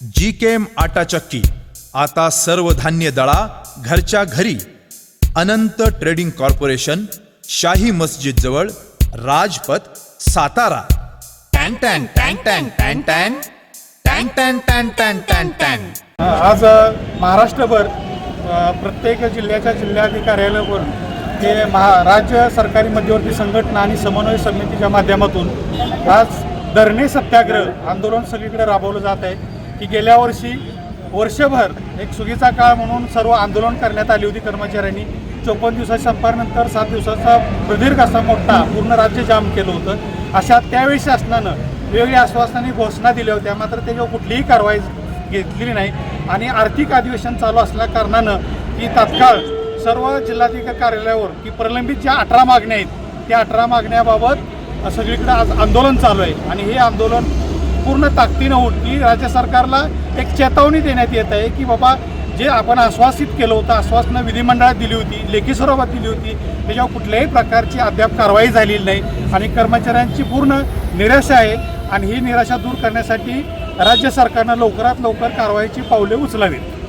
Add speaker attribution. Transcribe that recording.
Speaker 1: जी केम आटा चक्की आता सर्व धान्य दळा घरच्या घरी अनंत ट्रेडिंग कॉर्पोरेशन शाही मस्जिद जवळ राजपथ सातारा टँग टँग टँग टँग टँग टँग टँग टँग टँग टँग टँग टँग
Speaker 2: आज महाराष्ट्रभर प्रत्येक जिल्ह्याच्या जिल्हाधिकाऱ्यालयावर हे महा राज्य सरकारी मध्यवर्ती संघटना आणि समन्वय समितीच्या माध्यमातून आज धरणे सत्याग्रह आंदोलन सगळीकडे राबवलं जात आहे की गेल्या वर्षी वर्षभर एक सुगीचा काळ म्हणून सर्व आंदोलन करण्यात आली होती कर्मचाऱ्यांनी. चोपन्न दिवसाच्या संपानंतर सात दिवसाचा प्रदीर्घ असा मोठा पूर्ण राज्य जाम केलं होतं. अशा त्यावेळी शासनानं वेगवेगळ्या आश्वासनांनी घोषणा दिल्या होत्या. मात्र त्याच्यावर कुठलीही कारवाई घेतलेली नाही. आणि आर्थिक अधिवेशन चालू असल्या कारणानं की तात्काळ सर्व जिल्हाधिकारी कार्यालयावर की प्रलंबित ज्या अठरा मागण्या आहेत त्या अठरा मागण्याबाबत सगळीकडे आज आंदोलन चालू आहे. आणि हे आंदोलन पूर्ण ताकदीनं होऊन की राज्य सरकारला एक चेतावणी देण्यात येत आहे की बाबा जे आपण आश्वासित केलं होतं आश्वासनं विधिमंडळात दिली होती लेखी स्वरूपात दिली होती त्याच्यावर कुठल्याही प्रकारची अद्याप कारवाई झालेली नाही आणि कर्मचाऱ्यांची पूर्ण निराशा आहे आणि ही निराशा दूर करण्यासाठी राज्य सरकारनं लवकरात लवकर कारवाईची पावले उचलावीत.